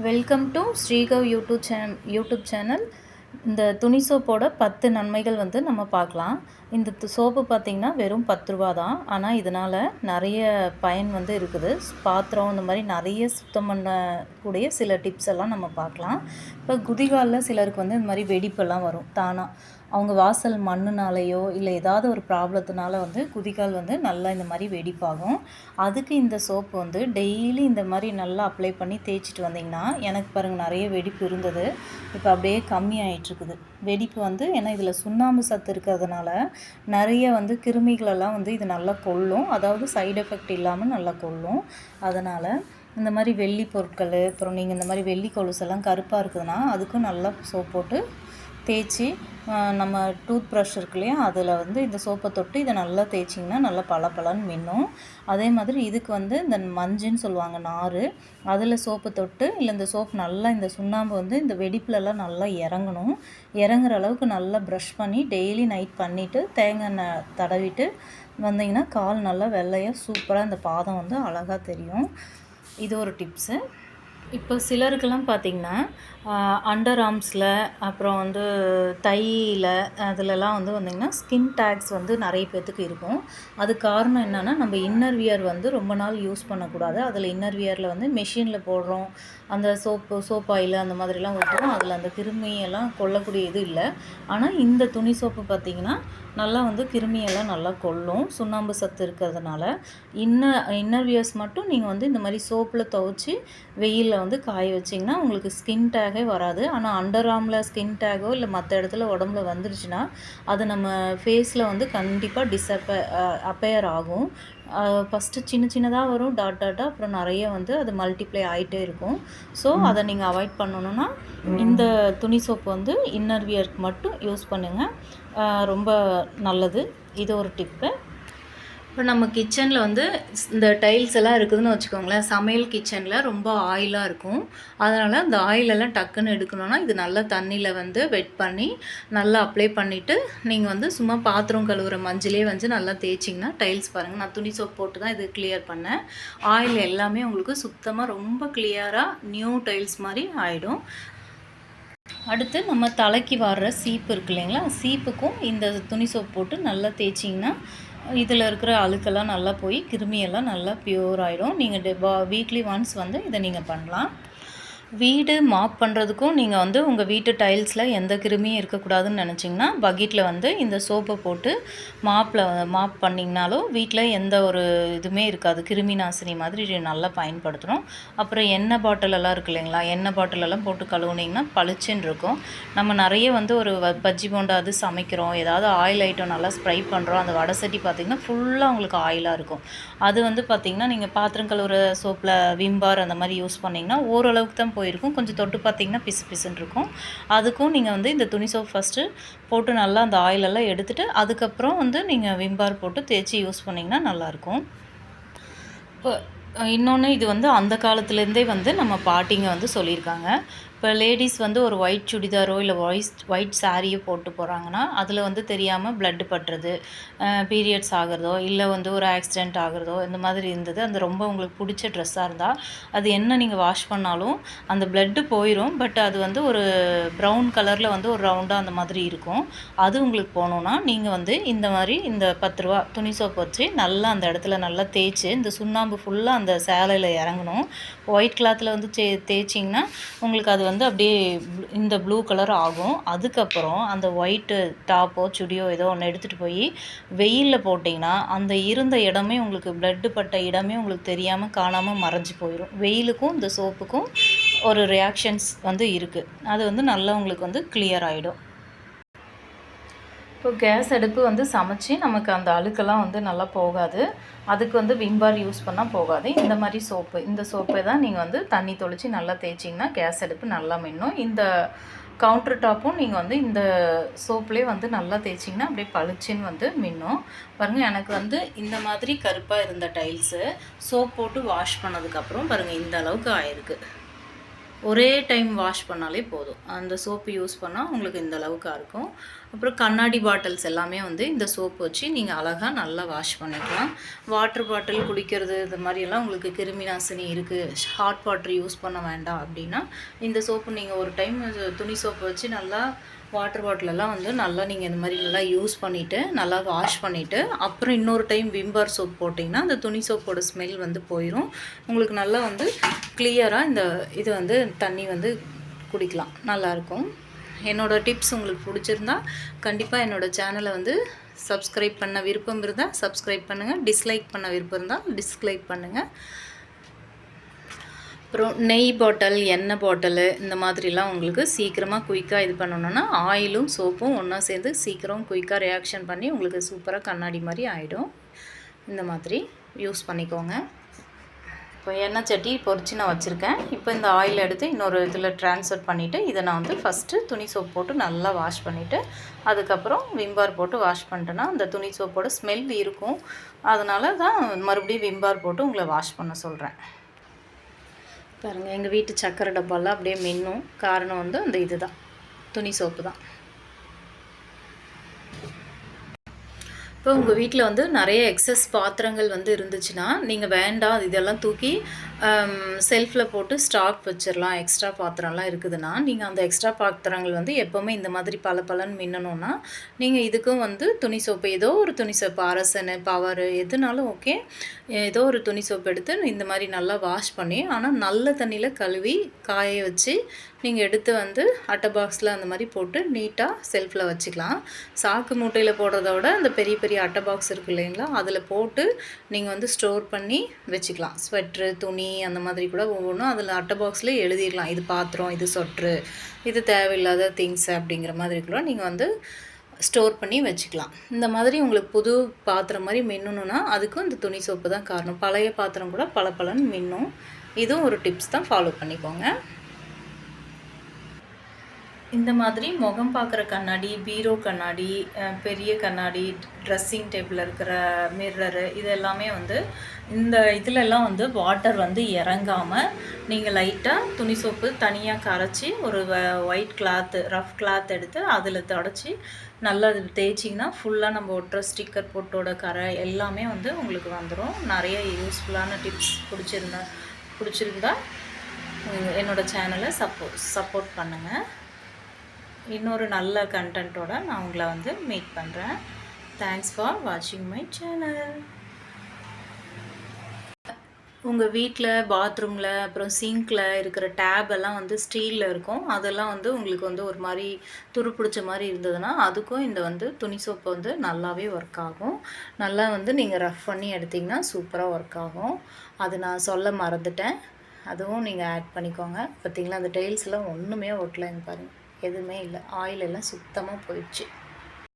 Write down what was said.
Welcome to Srikav YouTube channel YouTube channel இந்த துணி சோப்போட பத்து நன்மைகள் வந்து நம்ம பார்க்கலாம். இந்த து- சோப்பு பார்த்திங்கன்னா வெறும் பத்து ரூபா தான். ஆனால் இதனால் நிறைய பயன் வந்து இருக்குது. பாத்திரம் இந்த மாதிரி நிறைய சுத்தம் பண்ணக்கூடிய சில டிப்ஸ் எல்லாம் நம்ம பார்க்கலாம். இப்போ குதிகாலில் சிலருக்கு வந்து இந்த மாதிரி வெடிப்பெல்லாம் வரும். தானாக அவங்க வாசல் மண்ணுனாலேயோ இல்லை ஏதாவது ஒரு ப்ராப்ளத்தினால வந்து குதிகால் வந்து நல்லா இந்த மாதிரி வெடிப்பாகும். அதுக்கு இந்த சோப்பு வந்து டெய்லி இந்த மாதிரி நல்லா அப்ளை பண்ணி தேய்ச்சிட்டு வந்தீங்கன்னா எனக்கு பாருங்கள் நிறைய வெடிப்பு இருந்தது. இப்போ அப்படியே கம்மியாயிட்டுருக்குது வெடிப்பு வந்து ஏன்னா இதில் சுண்ணாம்பு சத்து இருக்கிறதுனால நிறைய வந்து கிருமிகளெல்லாம் வந்து இது நல்லா கொல்லும். அதாவது சைடு எஃபெக்ட் இல்லாமல் நல்லா கொல்லும். அதனால் இந்த மாதிரி வெள்ளி பொருட்கள் அப்புறம் நீங்கள் இந்த மாதிரி வெள்ளி கொலுசெல்லாம் கருப்பாக இருக்குதுன்னா அதுக்கும் நல்லா சோப் போட்டு தேய்ச்சி நம்ம டூத் ப்ரஷ் இருக்கு இல்லையா அதில் வந்து இந்த சோப்பை தொட்டு இதை நல்லா தேய்ச்சிங்கன்னா நல்லா பளபளன்னு மின்னும். அதே மாதிரி இதுக்கு வந்து இந்த மஞ்சுன்னு சொல்லுவாங்க நார். அதில் சோப்பு தொட்டு இல்லை இந்த சோப் நல்லா இந்த சுண்ணாம்பு வந்து இந்த வெடிப்புலலாம் நல்லா இறங்கணும். இறங்குற அளவுக்கு நல்லா ப்ரஷ் பண்ணி டெய்லி நைட் பண்ணிவிட்டு தேங்காய் எண்ணெய் தடவிட்டு வந்தீங்கன்னா கால் நல்லா வெள்ளையாக சூப்பராக இந்த பாதம் வந்து அழகாக தெரியும். இது ஒரு டிப்ஸு இப்போ சிலருக்கெல்லாம் பார்த்தீங்கன்னா அண்டர் ஆர்ம்ஸில் அப்புறம் வந்து தையில் அதிலலாம் வந்து வந்திங்கன்னா ஸ்கின் டேக்ஸ் வந்து நிறைய பேர்த்துக்கு இருக்கும். அது காரணம் என்னென்னா நம்ம இன்னர் வியர் வந்து ரொம்ப நாள் யூஸ் பண்ணக்கூடாது. அதில் இன்னர் வியரில் வந்து மெஷினில் போடுறோம். அந்த சோப்பு சோப் ஆயில் அந்த மாதிரிலாம் ஊற்றுவோம் அதில் அந்த கிருமியெல்லாம் கொல்லக்கூடிய இது இல்லை. ஆனால் இந்த துணி சோப்பு பார்த்திங்கன்னா நல்லா வந்து கிருமியெல்லாம் நல்லா கொல்லும். சுண்ணாம்பு சத்து இருக்கிறதுனால. இன்ன இன்னர் வியர்ஸ் மட்டும் நீங்கள் வந்து இந்த மாதிரி சோப்பில் துவைச்சி வெயிலில் வந்து காய வச்சிங்கன்னா உங்களுக்கு ஸ்கின் டேகே வராது. ஆனால் அண்டர் ஆர்மில் ஸ்கின் டேகோ இல்லை மற்ற இடத்துல உடம்புல வந்துருச்சுன்னா அது நம்ம ஃபேஸில் வந்து கண்டிப்பாக டிஸ்அப்ப அப்பயர் ஆகும். ஃபஸ்ட்டு சின்ன சின்னதாக வரும் டாட் டாட்டாக அப்புறம் நிறைய வந்து அது மல்டிப்ளை ஆகிட்டே இருக்கும். ஸோ அதை நீங்கள் அவாய்ட் பண்ணணுன்னா இந்த துணி சோப்பு வந்து இன்னர் வியர்க்கு மட்டும் யூஸ் பண்ணுங்கள் ரொம்ப நல்லது. இது ஒரு டிப்பு இப்போ நம்ம கிச்சனில் வந்து இந்த டைல்ஸ் எல்லாம் இருக்குதுன்னு வச்சுக்கோங்களேன். சமையல் கிச்சனில் ரொம்ப ஆயிலாக இருக்கும். அதனால் அந்த ஆயிலெல்லாம் டக்குன்னு எடுக்கணும்னா இது நல்லா தண்ணியில் வந்து வெட் பண்ணி நல்லா அப்ளை பண்ணிவிட்டு நீங்கள் வந்து சும்மா பாத்திரம் கழுவுற மஞ்சளே வந்து நல்லா தேய்ச்சிங்கன்னா டைல்ஸ் பாருங்கள் நான் துணி சோப் போட்டு தான் இது கிளியர் பண்ணேன். ஆயில் எல்லாமே உங்களுக்கு சுத்தமாக ரொம்ப கிளியராக நியூ டைல்ஸ் மாதிரி ஆகிடும் அடுத்து நம்ம தலைக்கு வர்ற சீப்பு இருக்கு இல்லைங்களா? சீப்புக்கும் இந்த துணி சோப் போட்டு நல்லா தேய்ச்சிங்கன்னா இதில் இருக்கிற அழுக்கெல்லாம் நல்லா போய் கிருமியெல்லாம் நல்லா ப்யூர் ஆகிடும் நீங்கள் வீக்லி ஒன்ஸ் வந்து இதை நீங்கள் பண்ணலாம். வீடு மாப் பண்ணுறதுக்கும் நீங்கள் வந்து உங்கள் வீட்டு டைல்ஸில் எந்த கிருமியும் இருக்கக்கூடாதுன்னு நினச்சிங்கன்னா பக்கெட்டில் வந்து இந்த சோப்பை போட்டு மாப்பில் மாப் பண்ணிங்கனாலும் வீட்டில் எந்த ஒரு இதுவுமே இருக்காது. கிருமி நாசினி மாதிரி நல்லா பயன்படுத்தணும். அப்புறம் எண்ணெய் பாட்டிலெல்லாம் இருக்கு இல்லைங்களா? எண்ணெய் பாட்டிலெல்லாம் போட்டு கழுவுனீங்கன்னா பளிச்சுன்னு இருக்கும். நம்ம நிறைய வந்து ஒரு பஜ்ஜி போண்டா அது சமைக்கிறோம். ஏதாவது ஆயில் ஐட்டம் நல்லா ஸ்ப்ரை பண்ணுறோம் அந்த வடை சட்டி பார்த்திங்கன்னா ஃபுல்லாக உங்களுக்கு ஆயிலாக இருக்கும். அது வந்து பார்த்திங்கன்னா நீங்கள் பாத்திரம் கழுவுற சோப்பில் விம்பார் அந்த மாதிரி யூஸ் பண்ணிங்கன்னா ஓரளவுக்கு தான் போயிருக்கும். கொஞ்சம் தொட்டு பார்த்தீங்கன்னா பிசு பிசுன்னு இருக்கும். அதுக்கும் நீங்கள் வந்து இந்த துணி சோப் ஃபஸ்ட்டு போட்டு நல்லா அந்த ஆயிலெல்லாம் எடுத்துகிட்டு அதுக்கப்புறம் வந்து நீங்கள் விம்பார் போட்டு தேய்ச்சி யூஸ் பண்ணிங்கன்னா நல்லாயிருக்கும். இப்போ இன்னொன்று இது வந்து அந்த காலத்துலேருந்தே வந்து நம்ம பாட்டிங்க வந்து சொல்லியிருக்காங்க. இப்போ லேடிஸ் வந்து ஒரு ஒயிட் சுடிதாரோ இல்லை ஒயிட் ஒயிட் சாரியோ போட்டு போகிறாங்கன்னா அதில் வந்து தெரியாமல் ப்ளட்டு பட்டுறது பீரியட்ஸ் ஆகிறதோ இல்லை வந்து ஒரு ஆக்சிடெண்ட் ஆகிறதோ இந்த மாதிரி இருந்தது. அந்த ரொம்ப உங்களுக்கு பிடிச்ச ட்ரெஸ்ஸாக இருந்தால் அது என்ன நீங்கள் வாஷ் பண்ணாலும் அந்த ப்ளட்டு போயிடும் பட் அது வந்து ஒரு ப்ரௌன் கலரில் வந்து ஒரு ரவுண்டாக அந்த மாதிரி இருக்கும். அது உங்களுக்கு போகணுன்னா நீங்கள் வந்து இந்த மாதிரி இந்த பத்து ரூபா துணி சோப்பு வச்சு நல்லா அந்த இடத்துல நல்லா தேய்ச்சி இந்த சுண்ணாம்பு ஃபுல்லாக அந்த சேலையில் இறங்கணும். ஒயிட் கிளாத்தில் வந்து தே தேய்ச்சிங்கன்னா உங்களுக்கு அது வந்து அப்படியே இந்த ப்ளூ கலர் ஆகும். அதுக்கப்புறம் அந்த ஒயிட்டு டாப்போ சுடியோ ஏதோ ஒன்று எடுத்துகிட்டு போய் வெயிலில் போட்டிங்கன்னா அந்த இருந்த இடமே உங்களுக்கு ப்ளட்டு பட்ட இடமே உங்களுக்கு தெரியாமல் காணாமல் மறைஞ்சு போயிடும் வெயிலுக்கும் இந்த சோப்புக்கும் ஒரு ரியாக்ஷன்ஸ் வந்து இருக்குது அது வந்து நல்லா உங்களுக்கு வந்து கிளியர் ஆகிடும் இப்போ கேஸ் அடுப்பு வந்து சமைச்சு நமக்கு அந்த அழுக்கெல்லாம் வந்து நல்லா போகாது. அதுக்கு வந்து விம்பார் யூஸ் பண்ணால் போகாது. இந்த மாதிரி சோப்பு இந்த சோப்பை தான் நீங்கள் வந்து தண்ணி தொளித்து நல்லா தேய்ச்சிங்கன்னா கேஸ் அடுப்பு நல்லா மின்னும். இந்த கவுண்டர் டாப்பும் நீங்கள் வந்து இந்த சோப்லேயே வந்து நல்லா தேய்ச்சிங்கன்னா அப்படியே பளிச்சின்னு வந்து மின்னும். பாருங்கள் எனக்கு வந்து இந்த மாதிரி கருப்பாக இருந்த டைல்ஸு சோப் போட்டு வாஷ் பண்ணதுக்கப்புறம் பாருங்கள் இந்த அளவுக்கு ஆயிருக்கு. ஒரே டைம் வாஷ் பண்ணாலே போதும். அந்த சோப்பு யூஸ் பண்ணால் உங்களுக்கு இந்த அளவுக்காக இருக்கும். அப்புறம் கண்ணாடி பாட்டில்ஸ் எல்லாமே வந்து இந்த சோப்பு வச்சு நீங்கள் அழகாக நல்லா வாஷ் பண்ணிக்கலாம். வாட்டர் பாட்டில் குடிக்கிறது இது மாதிரியெல்லாம் உங்களுக்கு கிருமி நாசினி இருக்குது ஹாட் வாட்டர் யூஸ் பண்ண வேண்டாம் அப்படின்னா இந்த சோப்பு நீங்கள் ஒரு டைம் துணி சோப்பு வச்சு நல்லா வாட்டர் பாட்டிலெல்லாம் வந்து நல்லா நீங்கள் இந்த மாதிரி நல்லா யூஸ் பண்ணிவிட்டு நல்லா வாஷ் பண்ணிவிட்டு அப்புறம் இன்னொரு டைம் விம்பர் சோப் போட்டிங்கன்னா அந்த துணி சோப்போட ஸ்மெல் வந்து போயிடும் உங்களுக்கு நல்லா வந்து கிளியராக இந்த இது வந்து தண்ணி வந்து குடிக்கலாம். நல்லாயிருக்கும் என்னோடய டிப்ஸ் உங்களுக்கு பிடிச்சிருந்தா கண்டிப்பாக என்னோடய சேனலை வந்து சப்ஸ்கிரைப் பண்ண விருப்பம் இருந்தால் சப்ஸ்கிரைப் பண்ணுங்கள் டிஸ்லைக் பண்ண விருப்பம் இருந்தால் டிஸ்லைக் பண்ணுங்கள் அப்புறம் நெய் பாட்டில் எண்ணெய் பாட்டிலு இந்த மாதிரிலாம் உங்களுக்கு சீக்கிரமாக குயிக்காக இது பண்ணணுன்னா ஆயிலும் சோப்பும் ஒன்றா சேர்ந்து சீக்கிரம் குயிக்காக ரியாக்ஷன் பண்ணி உங்களுக்கு சூப்பராக கண்ணாடி மாதிரி ஆகிடும் இந்த மாதிரி யூஸ் பண்ணிக்கோங்க. இப்போ எண்ணெய் சட்டி பொறிச்சு நான் வச்சுருக்கேன். இப்போ இந்த ஆயில் எடுத்து இன்னொரு இதில் ட்ரான்ஸ்ஃபர் பண்ணிவிட்டு இதை நான் வந்து ஃபஸ்ட்டு துணி சோப் போட்டு நல்லா வாஷ் பண்ணிவிட்டு அதுக்கப்புறம் விம்பார் போட்டு வாஷ் பண்ணிட்டேன்னா அந்த துணி சோப்போட ஸ்மெல் இருக்கும். அதனால தான் மறுபடியும் விம்பார் போட்டு உங்களை வாஷ் பண்ண சொல்கிறேன் பாருங்கள் எங்கள் வீட்டு சக்கரை டப்பாலாம் அப்படியே மின்னும். காரணம் வந்து அந்த இது தான் துணி சோப்பு தான். இப்போ உங்கள் வீட்டில் வந்து நிறைய எக்ஸஸ் பாத்திரங்கள் வந்து இருந்துச்சுன்னா நீங்கள் வேண்டாம் இதெல்லாம் தூக்கி Um, செல்ஃபில் போட்டு ஸ்டாக் வச்சிடலாம் எக்ஸ்ட்ரா பாத்திரம்லாம் இருக்குதுன்னா நீங்கள் அந்த எக்ஸ்ட்ரா பாத்திரங்கள் வந்து எப்போவுமே இந்த மாதிரி பல பலன் மின்னணும்னா நீங்கள் இதுக்கும் வந்து துணி சோப்பு ஏதோ ஒரு துணி சோப்பு அரசனு பவர் எதுனாலும் ஓகே ஏதோ ஒரு துணி சோப்பு எடுத்து இந்த மாதிரி நல்லா வாஷ் பண்ணி ஆனால் நல்ல தண்ணியில் கழுவி காய வச்சு நீங்கள் எடுத்து வந்து அட்டை பாக்ஸில் அந்த மாதிரி போட்டு நீட்டாக செல்ஃபில் வச்சுக்கலாம். சாக்கு மூட்டையில் போடுறத விட அந்த பெரிய பெரிய அட்டை பாக்ஸ் இருக்குது இல்லைங்களா அதில் போட்டு நீங்கள் வந்து ஸ்டோர் பண்ணி வச்சுக்கலாம். ஸ்வெட்ரு துணி அந்த மாதிரி கூட ஒவ்வொன்றும் அதில் அட்டை பாக்ஸில் எழுதிடலாம். இது பாத்திரம் இது சொட்ரு இது தேவையில்லாத திங்ஸ் அப்படிங்கிற மாதிரி கூட நீங்கள் வந்து ஸ்டோர் பண்ணி வச்சுக்கலாம். இந்த மாதிரி உங்களுக்கு புது பாத்திரம் மாதிரி மின்னணுன்னா அதுக்கும் இந்த துணி சோப்பு தான் காரணம். பழைய பாத்திரம் கூட பல பலன் மின்னும். இதுவும் ஒரு டிப்ஸ் தான் ஃபாலோ பண்ணிக்கோங்க. இந்த மாதிரி முகம் பார்க்குற கண்ணாடி பீரோ கண்ணாடி பெரிய கண்ணாடி ட்ரெஸ்ஸிங் டேபிளில் இருக்கிற மிர்ரரு இது எல்லாமே வந்து இந்த இதிலெல்லாம் வந்து வாட்டர் வந்து இறங்காமல் நீங்கள் லைட்டாக துணி சோப்பு தனியாக கரைச்சி ஒரு ஒயிட் கிளாத்து ரஃப் கிளாத் எடுத்து அதில் தொடச்சி நல்லா அது தேய்ச்சிங்கன்னா ஃபுல்லாக நம்ம ஒட்டுற ஸ்டிக்கர் போட்டோட கரை எல்லாமே வந்து உங்களுக்கு வந்துடும் நிறைய யூஸ்ஃபுல்லான டிப்ஸ் பிடிச்சிருந்தா பிடிச்சிருந்தா என்னோடய சேனலை சப்போ சப்போர்ட் பண்ணுங்கள் இன்னொரு நல்ல கண்டென்ட்டோட நான் உங்களை வந்து மீட் பண்ணுறேன் தேங்க்ஸ் ஃபார் வாட்சிங் மை சேனல் உங்கள் வீட்டில் பாத்ரூமில் அப்புறம் சிங்கில் இருக்கிற டேப் எல்லாம் வந்து ஸ்டீலில் இருக்கும். அதெல்லாம் வந்து உங்களுக்கு வந்து ஒரு மாதிரி துரு பிடிச்ச மாதிரி இருந்ததுன்னா அதுக்கும் இந்த வந்து துணி சோப்பு வந்து நல்லாவே ஒர்க் ஆகும். நல்லா வந்து நீங்கள் ரஃப் பண்ணி எடுத்திங்கன்னா சூப்பராக ஒர்க் ஆகும். அது நான் சொல்ல மறந்துட்டேன். அதுவும் நீங்கள் ஆட் பண்ணிக்கோங்க. பார்த்தீங்களா அந்த டைல்ஸ்லாம் ஒன்றுமே ஒட்டலைங்க பாருங்கள் எதுவுமே இல்லை. ஆயில் எல்லாம் சுத்தமாக போயிடுச்சு.